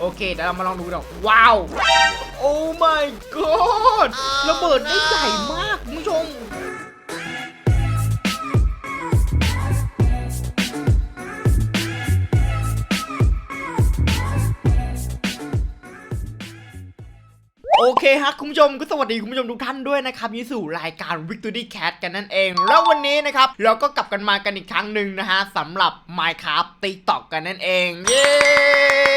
โอเคเดี๋ยวเรามาลองดูกันว้าว โอ้ my god ระเบิดได้ใหญ่มากคุณผู้ชมโอเคฮะคุณผู้ชมก็สวัสดีคุณผู้ชมทุกท่านด้วยนะครับนี่สู่รายการ Victory Cat กันนั่นเอง แล้ววันนี้นะครับ เราก็กลับกันมากันอีกครั้งหนึ่งนะฮะสำหรับ Minecraft TikTok กันนั่นเอง เย้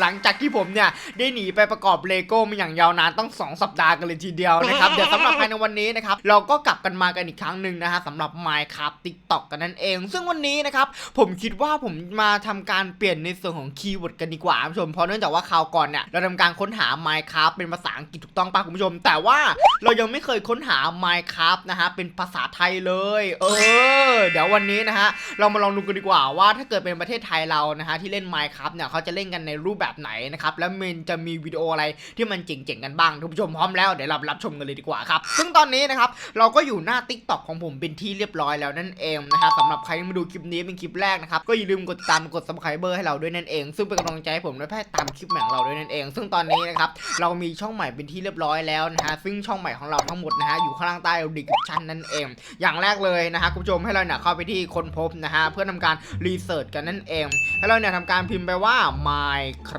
หลังจากที่ผมเนี่ยได้หนีไปประกอบเลโก้มาอย่างยาวนานต้อง2 สัปดาห์กันเลยทีเดียวนะครับเดี๋ยวสำหรับภายในวันนี้นะครับเราก็กลับกันมากันอีกครั้งหนึ่งนะฮะสำหรับ Minecraft TikTok กันนั่นเอง ซึ่งวันนี้นะครับผมคิดว่าผมมาทำการเปลี่ยนในส่วนของคีย์เวิร์ดกันดีกว่าคุณผู้ชมเพราะเนื่องจากว่าคราวก่อนเนี่ยเราทำการค้นหา Minecraft เป็นภาษาอังกฤษถูกต้องป่ะคุณผู้ชม แต่ว่าเรายังไม่เคยค้นหา Minecraft นะฮะเป็นภาษาไทยเลย เออ เดี๋ยววันนี้นะฮะเรามาลองดูกันดีกว่าว่าถ้าเกิดเป็นประเทศไทยเรานะฮะที่เล่น Minecraft เนี่ยเขาจะเล่นกันในรูปแบบไหนนะครับ แล้วมันจะมีวิดีโออะไรที่มันเจ๋งๆกันบ้างท่านผู้ชมพร้อมแล้วเดี๋ยวเรารับชมกันเลยดีกว่าครับ ซึ่งตอนนี้นะครับเราก็อยู่หน้า TikTok ของผมเป็นที่เรียบร้อยแล้วนั่นเองนะฮะสำหรับใครที่มาดูคลิปนี้เป็นคลิปแรกนะครับก็อย่าลืมกดติดตามกด subscribe ให้เราด้วยนั่นเอง ซึ่งเป็นกำลังใจให้ผมและแพทย์ตามคลิปใหม่ของเราด้วยนั่นเอง ซึ่งตอนนี้นะครับเรามีช่องใหม่เป็นที่เรียบร้อยแล้วนะฮะซึ่งช่องใหม่ของเราทั้งหมดนะฮะอยู่ข้างล่างใต้ดีคริปชันนั่นเอง อย่างแรกเลยนะฮะคุณผู้ชมให้เราเนี่ยเข้าไปที่ค้นพบนะฮะเพื่อทำการรีเสิร์ชกันนั่นเองให้เราเนี่ยทำการพิมพ์ไปว่า Minecraft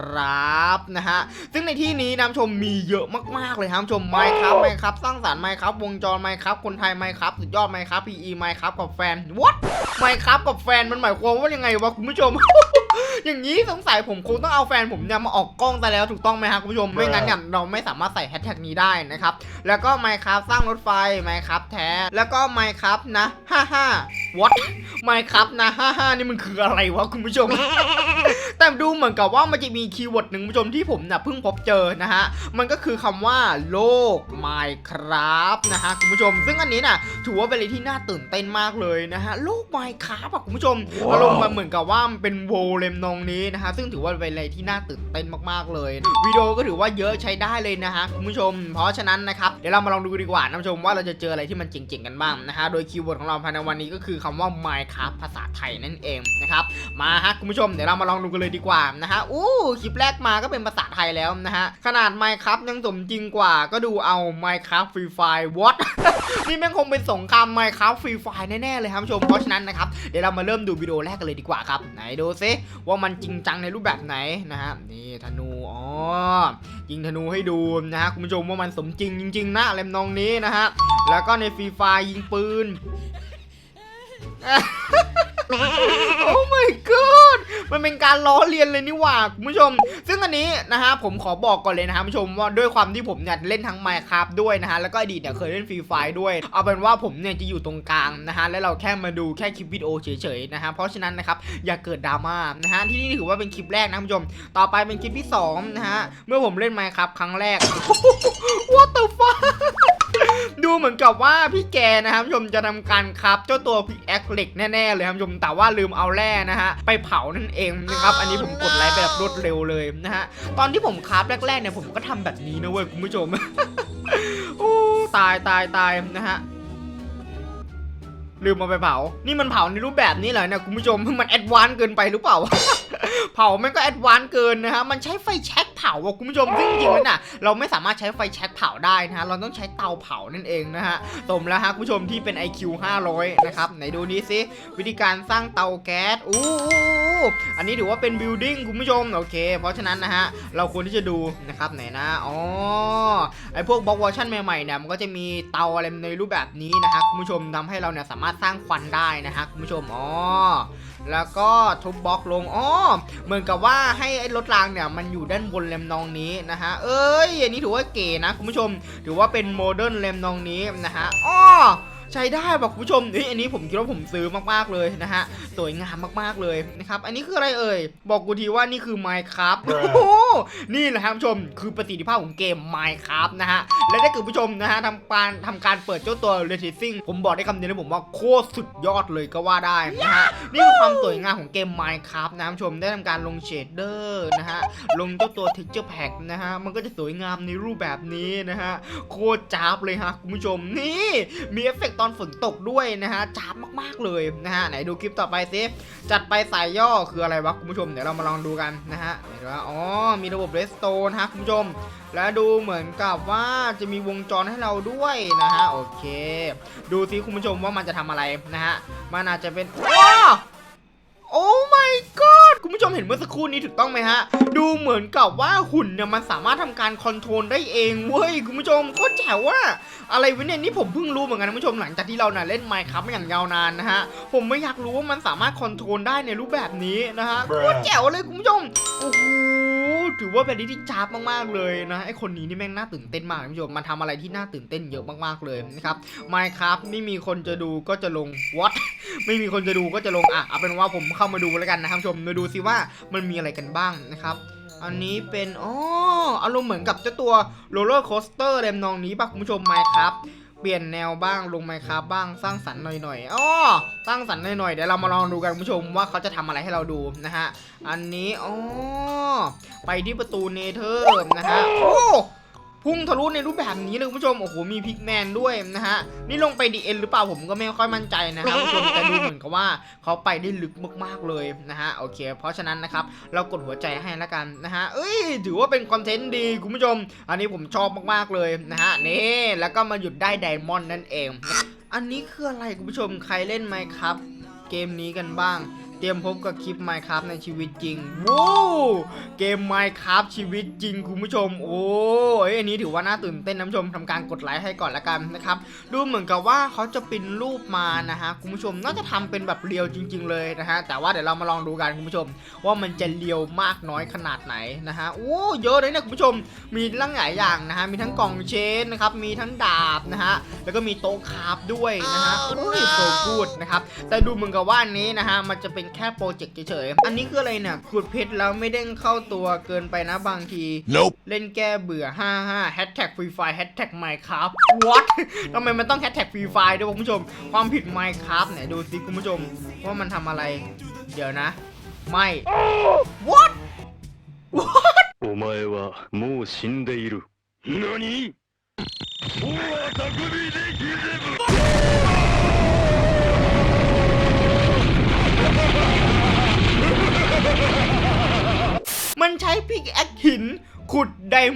นะฮะซึ่งในที่นี้นะคุณผู้ชมมีเยอะมากๆเลยครับชม Minecraft Minecraft สร้างสรรค์ Minecraft วงจร Minecraft คนไทย Minecraft สุดยอด Minecraft PE Minecraft กับแฟน What Minecraft กับแฟนมันหมายความว่ายังไงวะคุณผู้ชมอย่างนี้สงสัยผมคงต้องเอาแฟนผมเนี่ยมาออกกล้องซะแล้วถูกต้องไหมครับคุณผู้ชมไม่งั้นเนี่ยเราไม่สามารถใส่แฮชแท็กนี้ได้นะครับแล้วก็ Minecraft สร้างรถไฟ Minecraft แท้แล้วก็ Minecraft นะ55 What Minecraft นะ55นี่มันคืออะไรวะคุณผู้ชม แต่ดูเหมือนกับว่ามันจะมีคีย์เวิร์ดหนึ่งคุณผู้ชมที่ผมเนี่ยเพิ่งพบเจอนะฮะ มันก็คือคำว่าโลก Minecraft นะฮะคุณผู้ชม ซึ่งอันนี้น่ะถือว่าเป็นอะไรที่น่าตื่นเต้นมากเลยนะฮะโลก Minecraft อะคุณผู้ชมอารมณ์มันเหมือนกับว่ามันเป็นโวเลมนองนี้นะฮะซึ่งถือว่าเป็นอะไรที่น่าตื่นเต้นมากๆเลย วิดีโอก็ถือว่าเยอะใช้ได้เลยนะฮะคุณผู้ชม เพราะฉะนั้นนะครับเดี๋ยวเรามาลองดูดีกว่านะคุณผู้ชมว่าเราจะเจออะไรที่มันเจ๋งๆกันบ้างนะฮะโดยคีย์เวิร์ดของเราภายในวันนี้ก็คือคำว่า Minecraft ภาษาไทยนั่นเองนะครับ มาฮะคุณผู้ชมเดี๋ยวเรามาลองดูกันเลยดีกว่านะฮะอู้คลิปแรกมาก็เป็นภาษาไทยแล้วนะฮะ ขนาด Minecraft ยังสมจริงกว่า ก็ดูเอา Minecraft Free Fire What นี่แม่งคงเป็นสงคราม Minecraft Free Fire แน่ๆเลยครับผู้ชมเพราะฉะนั้นนะครับเดี๋ยวเรามาเริ่มดูวิดีโอแรกกันเลยดีกว่าครับไหนดูซิว่ามันจริงจังในรูปแบบไหนนะฮะนี่ธนูอ๋อยิงธนูให้ดูนะฮะคุณผู้ชมว่ามันสมจริงจริง ๆนะอะไรมนองนี้นะฮะแล้วก็ในฟรีไฟยิงปืน โอ้ my god มันเป็นการล้อเลียนเลยนี่หว่าคุณผู้ชม ซึ่งอันนี้นะฮะผมขอบอกก่อนเลยนะครับคุณผู้ชมว่าด้วยความที่ผมเนี่ยเล่นทั้ง Minecraft ด้วยนะฮะแล้วก็อดีตเนี่ยเคยเล่นฟรีไฟด้วย เอาเป็นว่าผมเนี่ยจะอยู่ตรงกลางนะฮะแล้วเราแค่มาดูแค่คลิปวิดีโอเฉยๆนะฮะเพราะฉะนั้นนะครับอย่าเกิดดราม่านะฮะที่นี่ถือว่าเป็นคลิปแรกนะคุณผู้ชม ต่อไปเป็นคลิปที่สองนะฮะเมื่อผมเล่น Minecraft ครั้งแรก What the fuck ดูเหมือนกับว่าพี่แกนะครับชมจะทำการครับเจ้าตัวพิกแอคเหล็กแน่ๆเลยครับชมแต่ว่าลืมเอาแร่นะฮะไปเผานั่นเองนะครับอันนี้ผมกดไลค์ไปแบบรวดเร็วเลยนะฮะตอนที่ผมคราฟแรกๆเนี่ยผมก็ทำแบบนี้นะเว้ยคุณผู้ชมโอ้ตายตายตายนะฮะลืมเอาไปเผา นี่มันเผาในรูปแบบนี้เหรอเนี่ยคุณผู้ชมมันแอดวานซ์เกินไปหรือเปล่า เผาแม่งก็แอดวานซ์เกินนะฮะ มันใช้ไฟแช็กเผาอะคุณผู้ชมซึ่งจริงๆแล้วน่ะ เราไม่สามารถใช้ไฟแช็กเผาได้นะฮะ เราต้องใช้เตาเผานั่นเองนะฮะ สมแล้วฮะคุณผู้ชมที่เป็น IQ 500 นะครับ ไหนดูนี้สิ วิธีการสร้างเตาแก๊ส อู้อันนี้ถือว่าเป็นบิลดิ้งคุณผู้ชม โอเค เพราะฉะนั้นนะฮะ เราควรที่จะดูนะครับไหนนะ อ๋อ ไอพวกบล็อกเวอร์ชันใหม่ๆเนี่ย มันก็จะมีเตาอะไรในรูปแบบนี้นะฮะคุณผู้ชมทำให้เราเนี่ยสามารถสร้างควันได้นะฮะคุณผู้ชม อ๋อ แล้วก็ทุบบล็อกลง อ๋อเหมือนกับว่าให้ไอ้รถรางเนี่ยมันอยู่ด้านบนเลมนองนี้นะฮะเอ้ยอันนี้ถือว่าเก๋นะคุณผู้ชมถือว่าเป็นโมเดิร์นเลมนองนี้นะฮะอ้อ ใช้ได้ป่ะคุณผู้ชมเฮ้ยอันนี้ผมคิดว่าผมซื้อมากๆเลยนะฮะสวยงามมากๆเลยนะครับอันนี้คืออะไรเอ่ยบอกกูทีว่านี่คือ Minecraft โอ้โหนี่แหละครับคุณผู้ชมคือประสิทธิภาพของเกม Minecraft นะฮะและถ้าเกิดผู้ชมนะฮะทำการทำการเปิดเจ้าตัว r e t r a c i n g ผมบอกได้คำเดียวนะผมว่าโคตรสุดยอดเลยก็ว่าได้นะฮะนี่คือความสวยงามของเกม Minecraft นะคุณผู้ชมได้ทำการลงเชดเดอร์นะฮะลงเจ้าตัว texture pack นะฮะมันก็จะสวยงามในรูปแบบนี้นะฮะโคตรจ้าบเลยฮะคุณผู้ชมนี่มีเอฟเฟกต์ตอนฝนตกด้วยนะฮะจ้าบมากๆเลยนะฮะไหนดูคลิปต่อไปซิจัดไปสายย่อคืออะไรวะคุณผู้ชมเดี๋ยวเรามาลองดูกันนะฮะเห็นว่าอ๋อมีระบบเรสโตนฮะคุณผู้ชม และดูเหมือนกับว่าจะมีวงจรให้เราด้วยนะฮะโอเค ดูซิคุณผู้ชมว่ามันจะทำอะไรนะฮะมันอาจจะเป็นว้โอ้ my god คุณผู้ชมเห็นเมื่อสักครู่นี้ถูกต้องไหมฮะ ดูเหมือนกับว่าหุ่นเนี่ยมันสามารถทำการคอนโทรลได้เองเว้ยคุณผู้ชมโคตรแจ๋วว่าอะไรวะเนี่ยนี่ผมเพิ่งรู้เหมือนกันคุณผู้ชมหลังจากที่เราเน่ยเล่นไมค์ครับมาอย่างยาวนานนะฮะผมไม่อยากรู้ว่ามันสามารถคอนโทรลได้ในรูปแบบนี้นะฮะโคตรแจ๋วเลยคุณผู้ชมโอ้โห ถือว่าเป็นอะไรที่จ้าบมากๆเลยนะไอคนนี้นี่แม่งน่าตื่นเต้นมากคุณผู้ชมมันทำอะไรที่น่าตื่นเต้นเยอะมากๆเลยนะครับไมค์ครับไม่มีคนจะดูก็จะลง what ไม่มีคนจะดูก็จะลงอะเอาเป็นว่าผมเข้ามาดูแล้วกันนะครับผู้ชมมาดูซิว่ามันมีอะไรกันบ้างนะครับอันนี้เป็นอ๋ออารมณ์เหมือนกับเจ้าตัวโรลเลอร์โคสเตอร์เรมนองนี้ป่ะคุณผู้ชมไหมครับ เปลี่ยนแนวบ้างลงไมครับบ้างสร้างสรรค์หน่อยๆอ๋อสร้างสรรค์หน่อยๆเดี๋ยวเรามาลองดูกันคุณผู้ชมว่าเขาจะทำอะไรให้เราดูนะฮะ อันนี้อ๋อไปที่ประตูเนเธอร์นะฮะ โอ้พุ่งทะลุในรูปแบบนี้เลยคุณผู้ชม โอ้โห มีพิกแมนด้วยนะฮะ นี่ลงไปดีเอ็นหรือเปล่าผมก็ไม่ค่อยมั่นใจนะครับคุณผู้ชมแต่เอนกับว่าเขาไปได้ลึกมากๆเลยนะฮะโอเค เพราะฉะนั้นนะครับเรากดหัวใจให้แล้วกันนะฮะเอ้ยถือว่าเป็นคอนเทนต์ดีคุณผู้ชม อันนี้ผมชอบมากๆเลยนะฮะนี่แล้วก็มาหยุดได้ไดมอนด์นั่นเอง อันนี้คืออะไรคุณผู้ชมใครเล่นไหมครับ เกมนี้กันบ้าง เตรียมพบกับคลิป Minecraft ในชีวิตจริงว้าวเกม Minecraft ชีวิตจริงคุณผู้ชม โอ้ยอันนี้ถือว่าน่าตื่นเต้นนะคุณผู้ชมทำการกดไลค์ให้ก่อนละกันนะครับ ดูเหมือนกับว่าเขาจะปริ้นรูปมานะฮะคุณผู้ชมน่าจะทำเป็นแบบเรียวจริง ๆ เลยนะฮะแต่ว่าเดี๋ยวเรามาลองดูกันคุณผู้ชม ว่ามันจะเรียวมากน้อยขนาดไหนนะฮะโอ้เยอะเลยเนี่ยคุณผู้ชม มีหลายหลายอย่างนะฮะมีทั้งกล่องเชนนะครับมีทั้งดาบนะฮะแล้วก็มีโต๊ะคราฟด้วยนะฮะโอ้ยโซกูดนะครับแต่ดูเหมือนกับว่าอันนี้นะฮะมันจะเป็นแค่โปรเจกต์เฉยๆ อันนี้คืออะไรเนี่ยขุดเพชรแล้วไม่เด้งเข้าตัวเกินไปนะบางที Nope. เล่นแก้เบื่อ 55 Hashtag Free Fire Hashtag Minecraft What ทำไมมันต้อง Hashtag Free Fire ด้วยวะคุณผู้ชม ความผิด Minecraft ไหนดูสิคุณผู้ชม ว่ามันทำอะไร เดี๋ยวนะ ไม่ What お前はもう死んでいる。何大匠でひぜぶ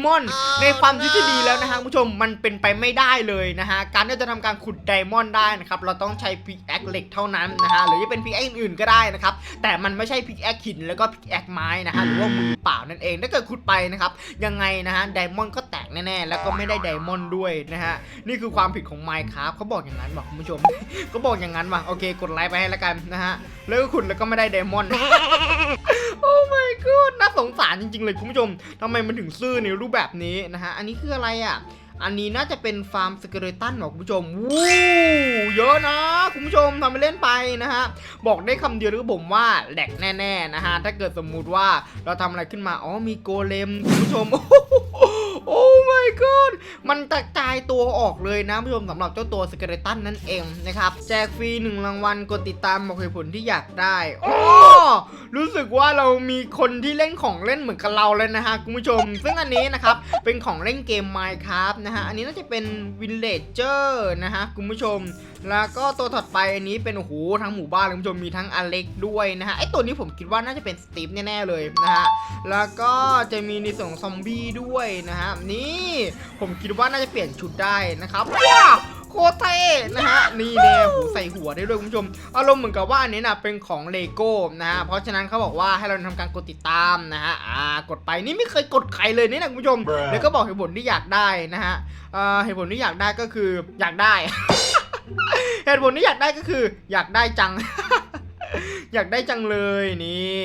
มอนด์ในความทฤษฎีแล้วนะฮะคุณผู้ชมมันเป็นไปไม่ได้เลยนะฮะการที่จะทำการขุดไดมอนด์ได้นะครับเราต้องใช้พิกแอคเหล็กเท่านั้นนะฮะหรือจะเป็นพิกแอคอื่นๆก็ได้นะครับแต่มันไม่ใช่พิกแอคหินแล้วก็พิกแอคไม้นะฮะหรือว่ามือเปล่านั่นเองถ้าเกิดขุดไปนะครับยังไงนะฮะไดมอนด์ก็แตกแน่ๆแล้วก็ไม่ได้ไดมอนด์ด้วยนะฮะนี่คือความผิดของ Minecraft เขาบอกอย่างนั้นบอกคุณผู้ชมก็บอกอย่างนั้นว่ะโอเคกดไลค์ไปให้แล้วกันนะฮะแล้วก็ขุดแล้วก็ไม่ได้ไดมอนด์โอ้ my god น่าสงสารจริงๆเลยคุณผู้ชมทำไมมันถึงซื่อในรูปแบบนี้นะฮะ อันนี้คืออะไรอะ อันนี้น่าจะเป็นฟาร์มสเกเลตันขอคุณผู้ชม วู้เยอะนะ คุณผู้ชมทำไปเล่นไปนะฮะ บอกได้คำเดียวคือผมว่าแหลกแน่ ๆ นะฮะ ถ้าเกิดสมมุติว่าเราทำอะไรขึ้นมา อ๋อมีโกเลมคุณผู้ชมโอ้ my god มันกระจายตัวออกเลยนะผู้ชมสำหรับเจ้าตัวสเกเลตันนั่นเองนะครับ แจกฟรีหนึ่งรางวัลกดติดตามบอกเหตุผลที่อยากได้โอ้รู้สึกว่าเรามีคนที่เล่นของเล่นเหมือนกับเราเลยนะฮะคุณผู้ชม ซึ่งอันนี้นะครับ เป็นของเล่นเกม Minecraft นะฮะ อันนี้น่าจะเป็น Villager นะฮะคุณผู้ชม แล้วก็ตัวถัดไปอันนี้เป็นโอ้โหทั้งหมู่บ้านเลยคุณผู้ชมมีทั้งอเล็กด้วยนะฮะไอตัวนี้ผมคิดว่าน่าจะเป็นสตีฟแน่ๆเลยนะฮะแล้วก็จะมีในส่วนของซอมบี้ด้วยนะฮะนี่ผมคิดว่าน่าจะเปลี่ยนชุดได้นะครับว้าวโคตรเท่นะฮะนี่แน่หูใส่หัวได้ด้วยคุณผู้ชม อารมณ์เหมือนกับว่าอันนี้นะเป็นของเลโก้นะฮะเพราะฉะนั้นเขาบอกว่าให้เราทำการกดติดตามนะฮะอ่ากดไปนี่ไม่เคยกดใครเลยนี่นะคุณผู้ชม Bruh แล้วก็บอกเหตุผลที่อยากได้นะฮะเอ่อเหตุผลที่อยากได้ก็คืออยากได้ เหตุผลที่อยากได้ก็คือ อยากได้จัง อยากได้จังเลยนี่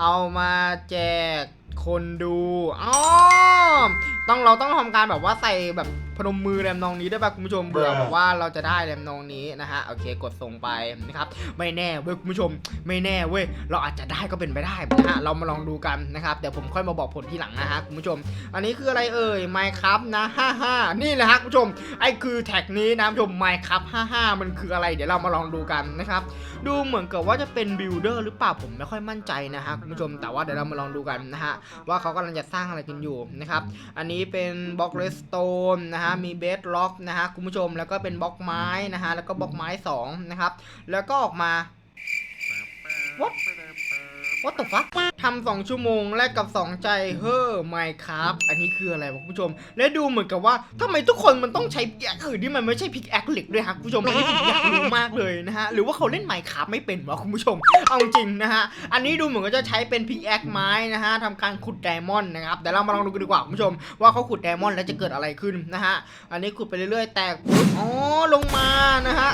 เอามาแจก คนดูอ๋อต้องเราต้องทำการแบบว่าใส่แบบ พนมมือแรมนองนี้ได้วยป่ะคุณผู้ชมเบื่อ Bruh แบบว่าเราจะได้แรมนองนี้นะฮะโอเคกดส่งไปนะครับไม่แน่เว้ยคุณผู้ชม ไม่แน่เว้ยเราอาจจะได้ก็เป็นไปได้นะฮะเรามาลองดูกันนะครับเดี๋ยวผมค่อยมาบอกผลที่หลังนะฮะคุณผู้ชม อันนี้คืออะไรเอ่ย Minecraft นะ55นี่แหละฮะคุณผู้ชมไอ้คือแท็กนี้นะคุณผู้ชม Minecraft 55มันคืออะไร เดี๋ยวเรามาลองดูกันนะครับดูเหมือนกับว่าจะเป็นบิลดเออร์หรือเปล่าผมไม่ค่อยมั่นใจนะฮะคุณผู้ชมแต่ว่าเดี๋ยวเรามาลองดูกันนะฮะว่าเขากำลังจะสร้างอะไรกันอยู่นะครับอันนี้เป็นบล็อกเรสโตนนะฮะมีเบสล็อกนะฮะคุณผู้ชมแล้วก็เป็นบล็อกไม้นะฮะแล้วก็บล็อกไม้สองนะครับแล้วก็ออกมา What What the fuck ทำสองชั่วโมงแลกกับสองใจเฮ้อไม่ครับอันนี้คืออะไรวะคุณผู้ชม และดูเหมือนกับว่าทำไมทุกคนมันต้องใช้พิกแอคอื่นที่มันไม่ใช่พิกแอคเหล็กด้วยครับคุณผู้ชมอันนี้ผมอยากรู้มากเลยนะฮะหรือว่าเขาเล่นไมครับไม่เป็นวะคุณผู้ชม เอาจริงนะฮะอันนี้ดูเหมือนก็จะใช้เป็นพิกแอคไม้นะฮะทำการขุดไดมอนด์นะครับเดี๋ยวเรามาลองดูกันดีกว่าคุณผู้ชม ว่าเขาขุดไดมอนด์แล้วจะเกิดอะไรขึ้นนะฮะอันนี้ขุดไปเรื่อยๆ แตกอ๋อลงมานะฮะ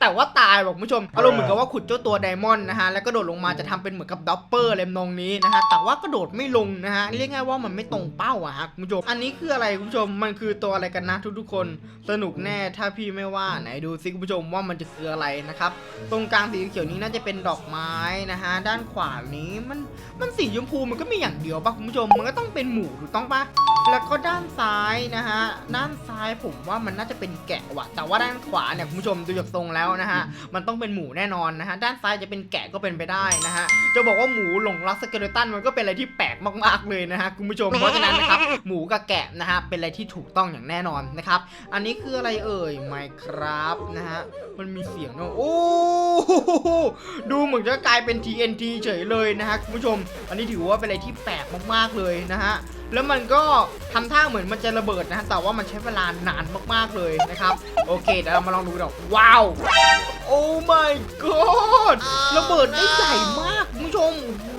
แต่ว่าตายบอกคุณผู้ชมอารมณ์เหมือนกับว่าขุดเจ้าตัวไดมอนด์นะฮะแล้วก็โดดลงมาจะทำเป็นเหมือนกับด็อปเปอร์อะไรนองนี้นะฮะแต่ว่ากระโดดไม่ลงนะฮะเรียกง่ายว่ามันไม่ตรงเป้าอะฮะคุณผู้ชมอันนี้คืออะไรคุณผู้ชมมันคือตัวอะไรกันนะทุกๆคนสนุกแน่ถ้าพี่ไม่ว่าไหนดูซิคุณผู้ชมว่ามันจะคืออะไรนะครับตรงกลางสีเขียวนี้น่าจะเป็นดอกไม้นะฮะด้านขวานี้มันมันสีชมพูมันก็มีอย่างเดียวปะคุณผู้ชมมันก็ต้องเป็นหมูถูกต้องปะแล้วก็ด้านซ้ายนะฮะด้านซ้ายผมว่ามันน่าจะเป็นแกะว่ะ แต่ว่าด้านขวาเนี่ยคุณผู้ชมดูจากทรงแล้วนะฮะมันต้องเป็นหมูแน่นอนนะฮะด้านซ้ายจะเป็นแกะก็เป็นไปได้นะฮะจะบอกว่าหมูหลงรักสเกเลตันมันก็เป็นอะไรที่แปลกมากๆเลยนะฮะคุณผู้ชมเพราะฉะนั้นนะครับหมูกับแกะนะฮะเป็นอะไรที่ถูกต้องอย่างแน่นอนนะครับอันนี้คืออะไรเอ่ยไมครับนะฮะมันมีเสียงด้วยโอ้โหดูเหมือนจะกลายเป็น TNT เฉยเลยนะฮะคุณผู้ชม อันนี้ถือว่าเป็นอะไรที่แปลกมากๆเลยนะฮะแล้วมันก็ทำท่าเหมือนมันจะระเบิดนะฮะแต่ว่ามันใช้เวลานานมากๆเลยนะครับ โอเคเดี๋ยวเรามาลองดูกันว้าว โอ้ my god ระเบิดได้ใหญ่มากคุณผู้ชมโอ้โห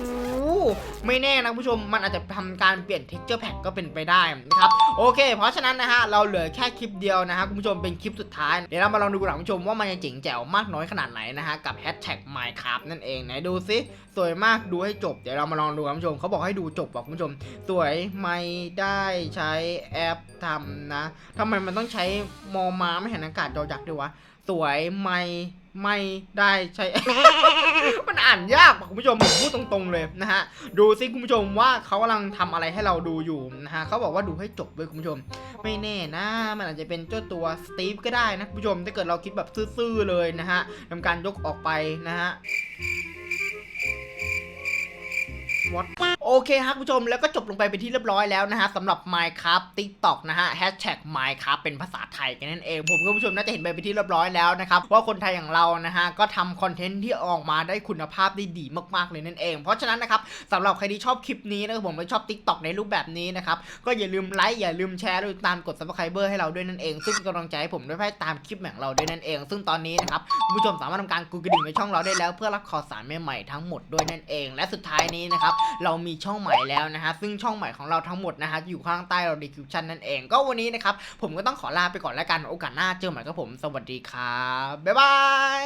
ไม่แน่นะผู้ชมมันอาจจะทำการเปลี่ยน texture pack ก็เป็นไปได้นะครับโอเค เพราะฉะนั้นนะฮะเราเหลือแค่คลิปเดียวนะฮะคุณผู้ชมเป็นคลิปสุดท้าย เดี๋ยวเรามาลองดูกันหน่อยคุณผู้ชมว่ามันจะเจ๋งแจ๋วมากน้อยขนาดไหนนะฮะกับ hashtag minecraft นั่นเองไหนดูซิสวยมากดูให้จบเดี๋ยวเรามาลองดูกันผู้ชมเขาบอกให้ดูจบบอกคุณผู้ชม สวยไม่ได้ใช้แอปทำนะทำไมมันต้องใช้มอมาไม่เห็นอากาศจอจักด้วยวะสวยไม่ ไม่ได้ใช้ มันอ่านยากว่ะคุณผู้ชมผมพูดตรงๆเลยนะฮะ ดูซิคุณผู้ชมว่าเขากำลังทำอะไรให้เราดูอยู่นะฮะเขาบอกว่าดูให้จบด้วยคุณผู้ชม ไม่แน่นะ มันอาจจะเป็นเจ้าตัวสตีฟก็ได้นะคุณผู้ชม ถ้าเกิดเราคิดแบบซื่อๆเลยนะฮะทำการยกออกไปนะฮะ What? โอเคครับคุณผู้ชมแล้วก็จบลงไปเป็นที่เรียบร้อยแล้วนะฮะสำหรับ Minecraft TikTok นะฮะ Hashtag Minecraft เป็นภาษาไทยกันนั่นเอง ผมคุณผู้ชมน่าจะเห็นไปเป็นที่เรียบร้อยแล้วนะครับว่าคนไทยอย่างเรานะฮะก็ทำคอนเทนต์ที่ออกมาได้คุณภาพได้ดีมากๆเลยนั่นเอง เพราะฉะนั้นนะครับสำหรับใครที่ชอบคลิปนี้นะครับผมและชอบ TikTok ในรูปแบบนี้นะครับก็อย่าลืมไลค์อย่าลืมแชร์หรือตามกด Subscriber ให้เราด้วยนั่นเอง ซึ่งเป็นกำลังใจให้ผมด้วยให้ตามคลิปของเราด้วยนั่นเอง ซึ่งตอนนี้นะครับคุณผู้ชมสามารถทำการกดกระดิ่งในช่องเราได้แล้ว เพื่อรับข่าวสารใหม่ๆทั้งหมดด้วยนั่นเอง และสุดท้ายนี้นะครับเรามีช่องใหม่แล้วนะฮะซึ่งช่องใหม่ของเราทั้งหมดนะฮะอยู่ข้างใต้เราดีคิวชั่นนั่นเอง ก็วันนี้นะครับผมก็ต้องขอลาไปก่อนแล้วกันโอกาสหน้าเจอใหม่กับผม สวัสดีครับบ๊ายบาย